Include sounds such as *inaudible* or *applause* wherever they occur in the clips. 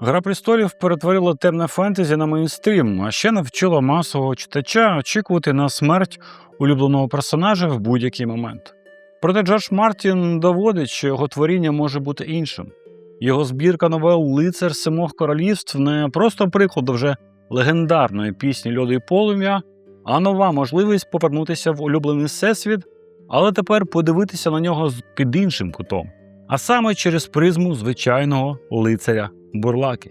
Гра престолів перетворила темне фентезі на мейнстрім, а ще навчила масового читача очікувати на смерть улюбленого персонажа в будь-який момент. Проте Джордж Мартін доводить, що його творіння може бути іншим. Його збірка новел Лицар Семох Королівств не просто приклад вже легендарної пісні Льоду і полум'я, а нова можливість повернутися в улюблений всесвіт, але тепер подивитися на нього під іншим кутом, а саме через призму звичайного лицаря Бурлаки.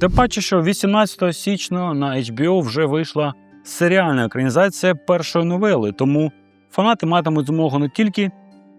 Тим паче, що 18 січня на HBO вже вийшла серіальна екранізація першої новели, тому фанати матимуть змогу не тільки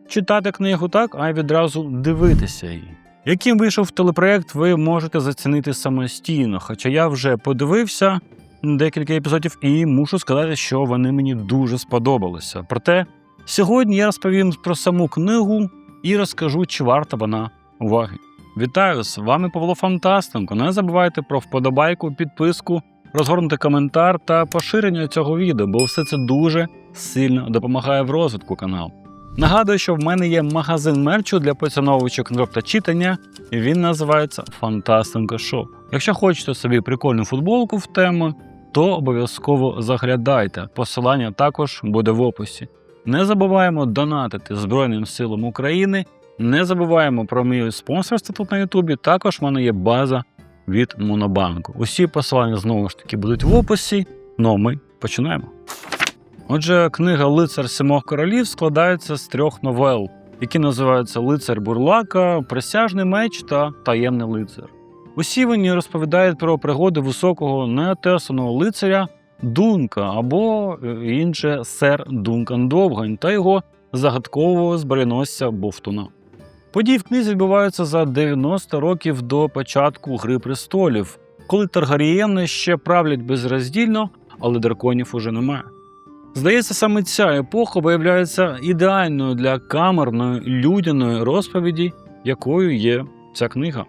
читати книгу так, а й відразу дивитися її. Яким вийшов телепроект, ви можете зацінити самостійно, хоча я вже подивився декілька епізодів і мушу сказати, що вони мені дуже сподобалися. Проте сьогодні я розповім про саму книгу і розкажу, чи варта вона уваги. Вітаю з вами Павло Фантастенко. Не забувайте про вподобайку, підписку, розгорнути коментар та поширення цього відео, бо все це дуже сильно допомагає в розвитку каналу. Нагадую, що в мене є магазин мерчу для поціновувачів книжок та читання, і він називається Фантастенко Шоп. Якщо хочете собі прикольну футболку в тему, то обов'язково заглядайте. Посилання також буде в описі. Не забуваємо донатити Збройним силам України. Не забуваємо про мій спонсорство тут на Ютубі. Також в мене є база від Монобанку. Усі посилання знову ж таки будуть в описі. Ну а ми починаємо. Отже, книга Лицар Сімох Королів складається з трьох новел, які називаються Лицар Бурлака, Присяжний меч та Таємний лицар. Усі вони розповідають про пригоди високого неотесаного лицаря Дунка або е, інше сер Дункан Довгань та його загадкового збройносця Бовтуна. Події в книзі відбуваються за 90 років до початку Гри престолів, коли Таргарієни ще правлять безроздільно, але драконів уже немає. Здається, саме ця епоха виявляється ідеальною для камерної людяної розповіді, якою є ця книга.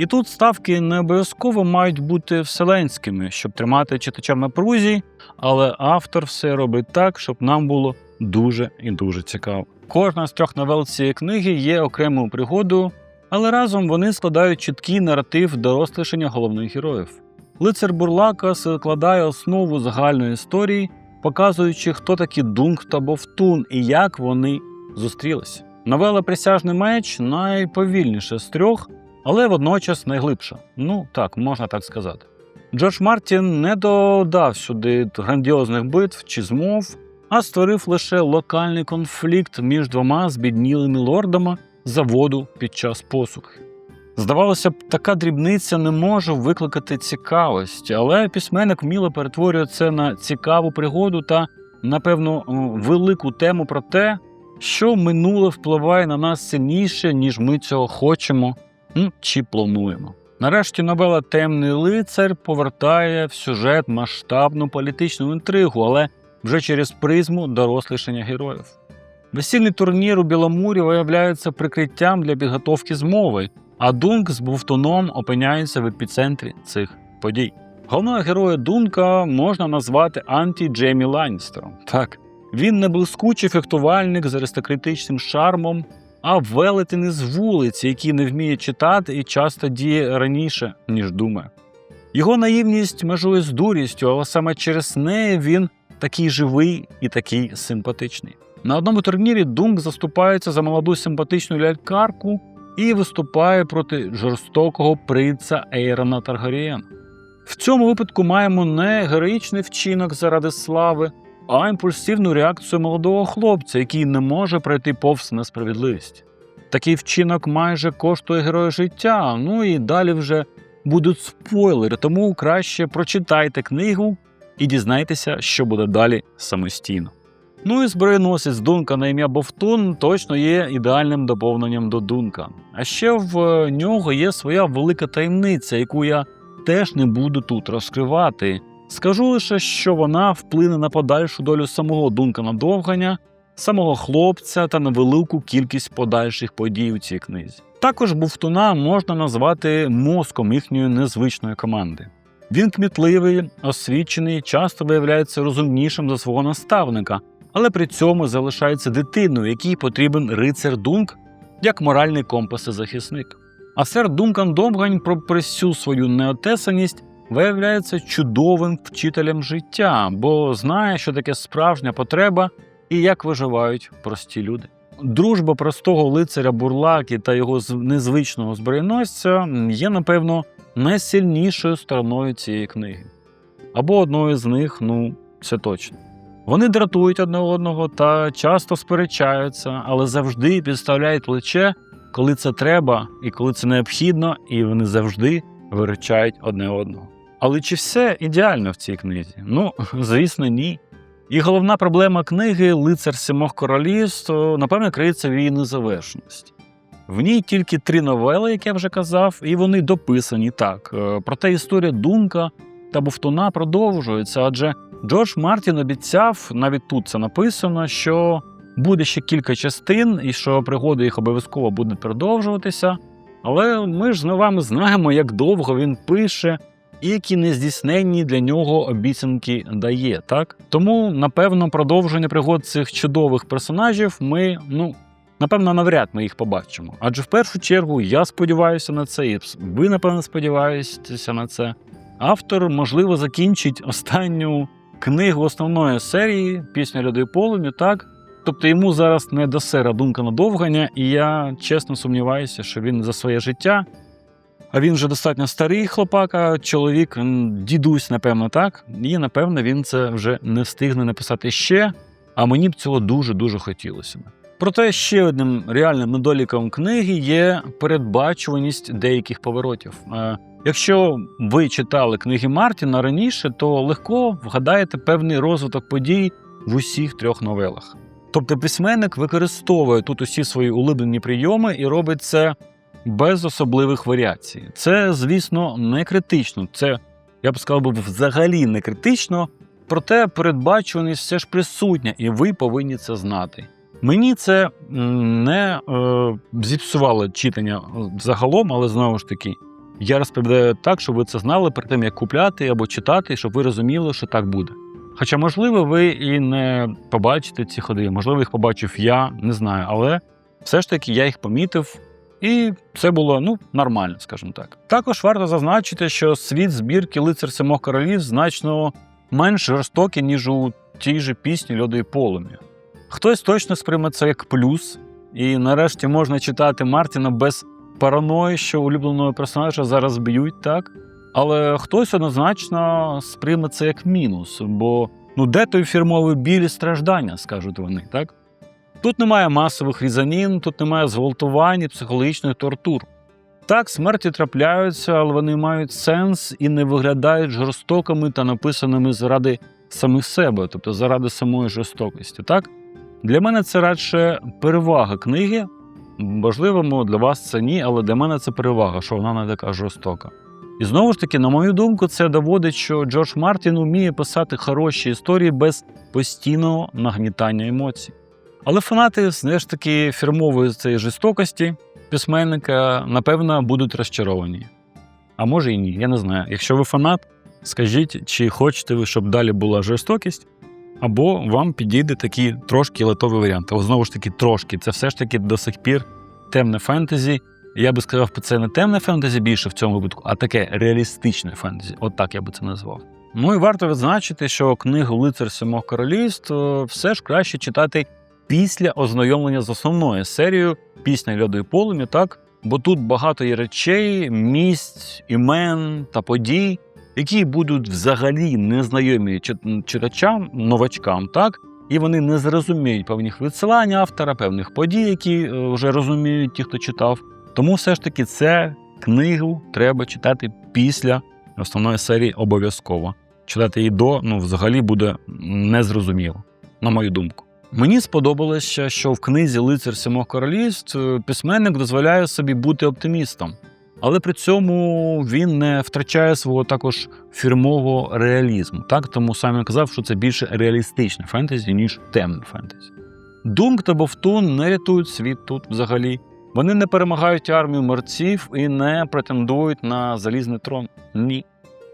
І тут ставки не обов'язково мають бути вселенськими, щоб тримати читача в напрузі, але автор все робить так, щоб нам було дуже і дуже цікаво. Кожна з трьох новел цієї книги є окремою пригодою, але разом вони складають чіткий наратив дорослішання головних героїв. Лицар Бурлака складає основу загальної історії, показуючи, хто такі Дунк та Бовтун і як вони зустрілися. Новела Присяжний меч найповільніша з трьох, але водночас найглибша. Ну так, можна так сказати. Джордж Мартін не додав сюди грандіозних битв чи змов, а створив лише локальний конфлікт між двома збіднілими лордами за воду під час посухи. Здавалося б, така дрібниця не може викликати цікавості, але письменник вміло перетворює це на цікаву пригоду та, напевно, велику тему про те, що минуле впливає на нас сильніше, ніж ми цього хочемо ну, чи плануємо. Нарешті новела Темний лицар повертає в сюжет масштабну політичну інтригу, але вже через призму дорослішання героїв. Весільний турнір у Біломурі виявляється прикриттям для підготовки змови, а Дунк з Бувтоном опиняється в епіцентрі цих подій. Головного героя Дунка можна назвати анті Джеймі Ланністером. Так, він не блискучий фехтувальник з аристократичним шармом, а велетень із вулиці, який не вміє читати і часто діє раніше, ніж думає. Його наївність межує з дурістю, але саме через неї він такий живий і такий симпатичний. На одному турнірі Дунк заступається за молоду симпатичну лялькарку і виступає проти жорстокого принца Ейрона Таргарієна. В цьому випадку маємо не героїчний вчинок заради слави, а імпульсивну реакцію молодого хлопця, який не може пройти повз несправедливість. Такий вчинок майже коштує героя життя. Ну і далі вже будуть спойлери, тому краще прочитайте книгу і дізнайтеся, що буде далі самостійно. Ну і зброєносець Дунка на ім'я Бовтун точно є ідеальним доповненням до Дунка. А ще в нього є своя велика таємниця, яку я теж не буду тут розкривати. Скажу лише, що вона вплине на подальшу долю самого Дункана Довганя, самого хлопця та на велику кількість подальших подій у цій книзі. Також Бовтуна можна назвати мозком їхньої незвичної команди. Він кмітливий, освічений, часто виявляється розумнішим за свого наставника, але при цьому залишається дитиною, якій потрібен рицар Дунк як моральний компас і захисник. А сер Дункан Довгань, попри всю свою неотесаність, виявляється чудовим вчителем життя, бо знає, що таке справжня потреба і як виживають прості люди. Дружба простого лицаря Бурлаки та його незвичного збройносця є, напевно, найсильнішою стороною цієї книги. Або одною з них, ну, це точно. Вони дратують одне одного та часто сперечаються, але завжди підставляють плече, коли це треба і коли це необхідно, і вони завжди виручають одне одного. Але чи все ідеально в цій книзі? Ну, *laughs* звісно, ні. І головна проблема книги Лицар сімох королівств, напевно, криється в її незавершеності. В ній тільки три новели, як я вже казав, і вони дописані так. Е, Проте історія Дунка та Буфтуна продовжується, адже Джордж Мартін обіцяв, навіть тут це написано, що буде ще кілька частин і що пригоди їх обов'язково будуть продовжуватися. Але ми ж з вами знаємо, як довго він пише і які нездійсненні для нього обіцянки дає. Так тому, напевно, продовження пригод цих чудових персонажів ми, ну. Напевно, навряд ми їх побачимо. Адже в першу чергу я сподіваюся на це, і ви, напевно, сподіваєтеся на це. Автор, можливо, закінчить останню книгу основної серії Пісня і полум'ю, так? Тобто йому зараз не до сера думка надовгання, і я чесно сумніваюся, що він за своє життя. А він вже достатньо старий хлопака, чоловік, дідусь, напевно, так. І напевно він це вже не встигне написати ще. А мені б цього дуже-дуже хотілося. Проте ще одним реальним недоліком книги є передбачуваність деяких поворотів. Е, Якщо ви читали книги Мартіна раніше, то легко вгадаєте певний розвиток подій в усіх трьох новелах. Тобто письменник використовує тут усі свої улюблені прийоми і робить це без особливих варіацій. Це, звісно, не критично. Це, я б сказав, би, взагалі не критично, проте передбачуваність все ж присутня, і ви повинні це знати. Мені це не е, зіпсувало читання е, загалом, але знову ж таки, я розповідаю так, щоб ви це знали перед тим, як купляти або читати, щоб ви розуміли, що так буде. Хоча, можливо, ви і не побачите ці ходи, можливо, їх побачив я, не знаю, але все ж таки я їх помітив, і це було ну, нормально, скажімо так. Також варто зазначити, що світ збірки лицар сімох королів значно менш жорстокий, ніж у тій же пісні Льоду і полум'я. Хтось точно сприйме це як плюс, і нарешті можна читати Мартіна без параної, що улюбленого персонажа зараз б'ють, так? Але хтось однозначно сприйме це як мінус, бо ну де той фірмовий біль і страждання, скажуть вони, так? Тут немає масових різанін, тут немає зґвалтувань і психологічних тортур. Так, смерті трапляються, але вони мають сенс і не виглядають жорстокими та написаними заради самих себе, тобто заради самої жорстокості. Так? Для мене це радше перевага книги. Можливо, для вас це ні, але для мене це перевага, що вона не така жорстока. І знову ж таки, на мою думку, це доводить, що Джордж Мартін вміє писати хороші історії без постійного нагнітання емоцій. Але фанати все ж таки фірмової цієї жорстокості письменника, напевно, будуть розчаровані. А може і ні, я не знаю. Якщо ви фанат, скажіть, чи хочете ви, щоб далі була жорстокість, або вам підійде такий трошки летовий варіант. Але знову ж таки, трошки. Це все ж таки до сих пір темне фентезі. Я би сказав, це не темне фентезі більше в цьому випадку, а таке реалістичне фентезі. От так я би це назвав. Ну і варто відзначити, що книгу Лицар Сімох Королівств все ж краще читати після ознайомлення з основною серією Пісня льоду і полум'я, так? Бо тут багато є речей, місць, імен та подій, які будуть взагалі незнайомі читачам, новачкам, так? І вони не зрозуміють певних відсилань автора, певних подій, які е, вже розуміють ті, хто читав. Тому все ж таки це книгу треба читати після основної серії обов'язково. Читати її до, ну, взагалі буде незрозуміло, на мою думку. Мені сподобалося, що в книзі Лицар Сімох Королівств письменник дозволяє собі бути оптимістом, але при цьому він не втрачає свого також фірмового реалізму. Так, тому сам я казав, що це більше реалістичне фентезі, ніж темне фентезі. Думк та Бовтун не рятують світ тут взагалі. Вони не перемагають армію мерців і не претендують на залізний трон. Ні.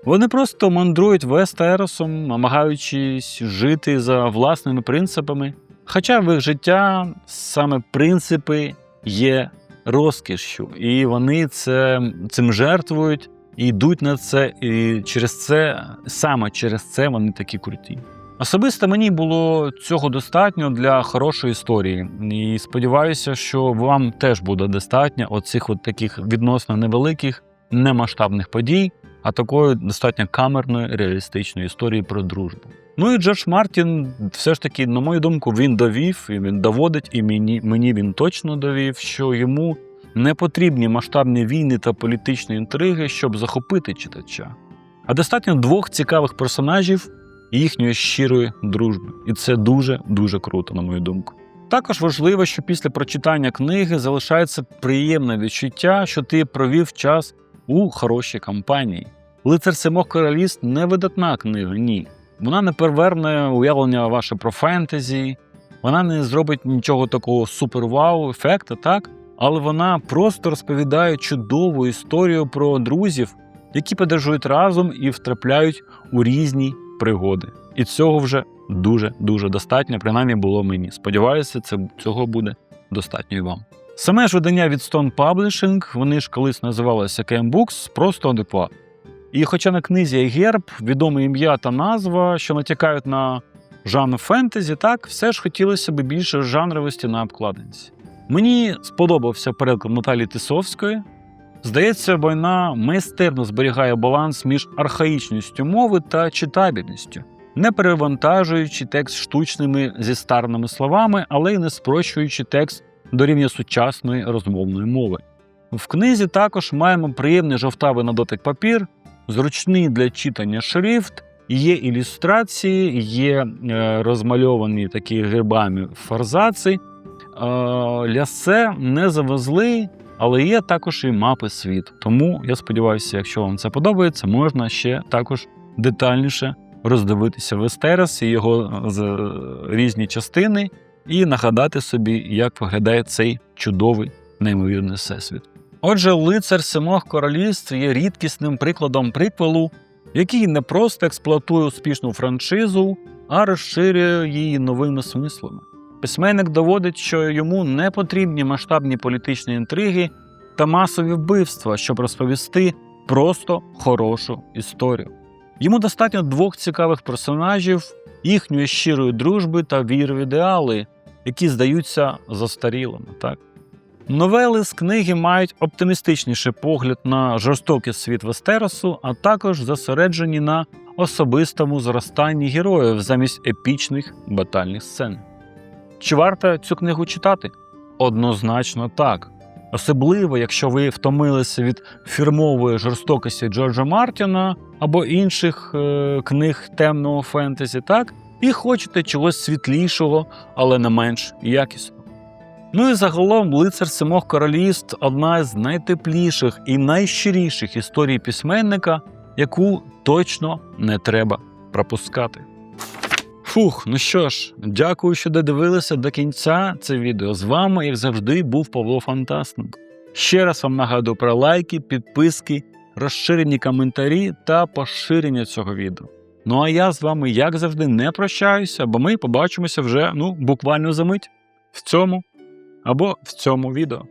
Вони просто мандрують Вестеросом, намагаючись жити за власними принципами. Хоча в їх життя саме принципи є розкішшю, і вони це, цим жертвують і йдуть на це, і через це, саме через це вони такі круті. Особисто мені було цього достатньо для хорошої історії, і сподіваюся, що вам теж буде достатньо оцих от таких відносно невеликих, немасштабних подій, а такої достатньо камерної реалістичної історії про дружбу. Ну і Джордж Мартін, все ж таки, на мою думку, він довів, і він доводить, і мені, мені він точно довів, що йому не потрібні масштабні війни та політичні інтриги, щоб захопити читача. А достатньо двох цікавих персонажів і їхньої щирої дружби. І це дуже дуже круто, на мою думку. Також важливо, що після прочитання книги залишається приємне відчуття, що ти провів час у хорошій компанії. Лицар Семох Короліст не видатна книга, ні. Вона не переверне уявлення ваше про фентезі, вона не зробить нічого такого супер-вау ефекту, так? Але вона просто розповідає чудову історію про друзів, які подорожують разом і втрапляють у різні пригоди. І цього вже дуже дуже достатньо, принаймні було мені. Сподіваюся, це цього буде достатньо і вам. Саме ж видання від Stone Publishing, вони ж колись називалися KM Books, просто адекватно. І хоча на книзі є герб, відоме ім'я та назва, що натякають на жанр фентезі, так все ж хотілося б більше жанровості на обкладинці. Мені сподобався переклад Наталі Тисовської. Здається, війна майстерно зберігає баланс між архаїчністю мови та читабельністю, не перевантажуючи текст штучними зістарними словами, але й не спрощуючи текст до рівня сучасної розмовної мови. В книзі також маємо приємний жовтавий на дотик папір, зручний для читання шрифт, є ілюстрації, є е, розмальовані такі гербами форзаци. Е, лясе не завезли, але є також і мапи світу. Тому я сподіваюся, якщо вам це подобається, можна ще також детальніше роздивитися Вестерес і його з- різні частини, і нагадати собі, як виглядає цей чудовий неймовірний всесвіт. Отже, лицар Семох Королівств є рідкісним прикладом приквелу, який не просто експлуатує успішну франшизу, а розширює її новими смислами. Письменник доводить, що йому не потрібні масштабні політичні інтриги та масові вбивства, щоб розповісти просто хорошу історію. Йому достатньо двох цікавих персонажів, їхньої щирої дружби та віри в ідеали, які здаються застарілими. Так? Новели з книги мають оптимістичніший погляд на жорстокий світ Вестеросу, а також зосереджені на особистому зростанні героїв замість епічних батальних сцен. Чи варто цю книгу читати? Однозначно так. Особливо, якщо ви втомилися від фірмової жорстокості Джорджа Мартіна або інших е, книг темного фентезі, так? І хочете чогось світлішого, але не менш якісного. Ну і загалом лицар Семох Королівств одна з найтепліших і найщиріших історій письменника, яку точно не треба пропускати. Фух, ну що ж, дякую, що додивилися до кінця це відео. З вами, як завжди, був Павло Фантастенко. Ще раз вам нагадую про лайки, підписки, розширені коментарі та поширення цього відео. Ну а я з вами, як завжди, не прощаюся, бо ми побачимося вже ну, буквально за мить в цьому або в цьому відео.